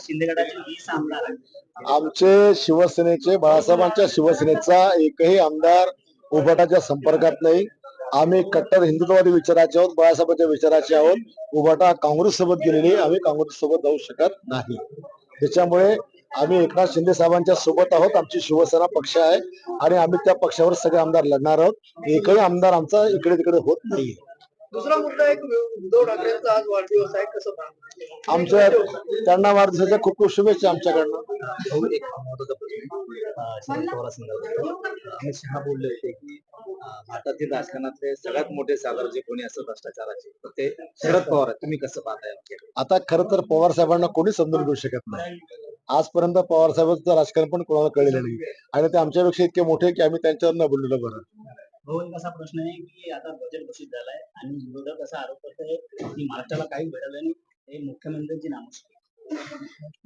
शिंदे गटाचे वीस आमदार आहेत. आमचे शिवसेनेचे बाळासाहेबांच्या शिवसेनेचा एकही आमदार उभाटाच्या संपर्कात नाही. आम्ही कट्टर हिंदुत्ववादी विचाराचे आहोत बाळासाहेबांच्या विचाराचे आहोत. उभाटा काँग्रेस सोबत गेलेली आम्ही काँग्रेस सोबत जाऊ शकत नाही. त्याच्यामुळे आम्ही एकनाथ शिंदे साहेबांच्या सोबत आहोत. आमची शिवसेना पक्ष आहे आणि आम्ही त्या पक्षावर सगळे आमदार लढणार आहोत. एकही आमदार आमचा इकडे तिकडे होत नाही दुसरा मुद्दा एक उद्धव ठाकरेंचा आज वाढदिवस आहे कसं? आमच्या त्यांना वाढदिवसाच्या खूप खूप शुभेच्छा आमच्याकडनं. भाऊ एक महत्त्वाचा प्रश्न अं, शरद पवार संदर्भात अमित शहा बोलले होते की भारतातील राजकारणातले सगळ्यात मोठे सागर जे कोणी असतात भ्रष्टाचाराचे तर ते शरद पवार आहेत. तुम्ही कसं पाहताय आता खरं तर पवार साहेबांना कोणी समजून घेऊ शकत नाही. आजपर्यंत पवार साहेबांचं राजकारण पण कोणाला कळलेलं नाही. आणि ते आमच्यापेक्षा इतके मोठे की आम्ही त्यांच्यावर न बोललेलं बरं. भाऊ एक असा प्रश्न आहे की आता बजेट घोषित झालाय आणि विरोधक असा आरोप करतोय की महाराष्ट्राला काही मिळालं नाही हे मुख्यमंत्र्यांची नामुष्की.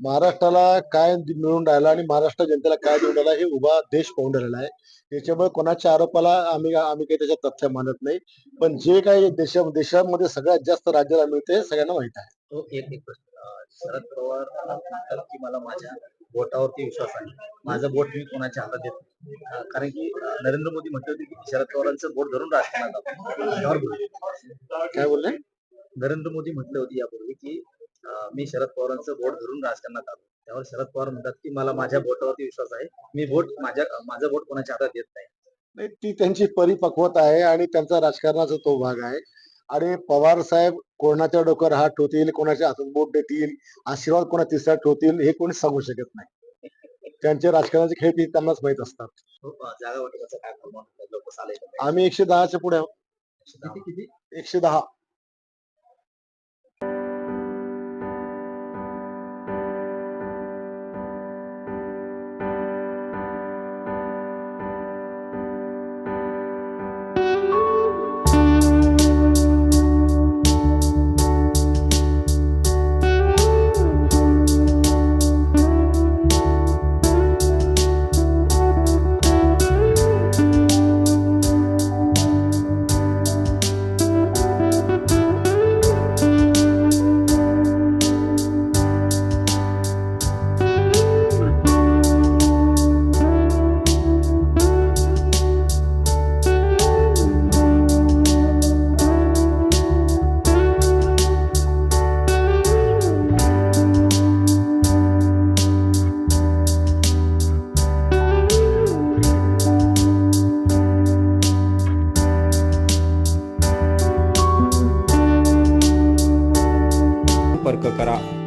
महाराष्ट्राला काय मिळून राहिलं आणि महाराष्ट्र जनतेला काय देऊन राहिला हे उभा देश पाहून राहिलेला आहे. त्याच्यामुळे कोणाच्या आरोपाला आम्ही आम्ही काही त्याच्यात तथ्य मानत नाही. पण जे काही देशा देशामध्ये सगळ्यात जास्त राज्याला मिळते सगळ्यांना माहीत आहे. तो एक एक प्रश्न. शरद पवार की मला माझ्या बोटावरती विश्वास आहे. माझं बोट मी कोणाच्या हातात देत कारण की नरेंद्र मोदी म्हटले होते की शरद पवारांचं बोट धरून राजकारणात. काय बोलले? नरेंद्र मोदी म्हटले होते यापूर्वी की मी शरद पवारांचं बोट धरून राजकारणात आलो त्यावर शरद पवार म्हणतात की मला माझ्या बोटावरती विश्वास आहे. मी बोट माझ्या माझं बोट कोणाच्या हातात देत नाही ती त्यांची परिपक्वता आहे आणि त्यांचा राजकारणाचा तो भाग आहे. आणि पवार साहेब कोणाच्या डोक्यावर हात ठेवतील कोणाच्या हातात बोट देतील आशीर्वाद कोणा तिसऱ्या ठेवतील हे कोणी सांगू शकत नाही. त्यांचे राजकारणाचे खेळ ती त्यांनाच माहीत असतात. आले आम्ही एकशे दहाच्या पुढे एकशे दहा. から。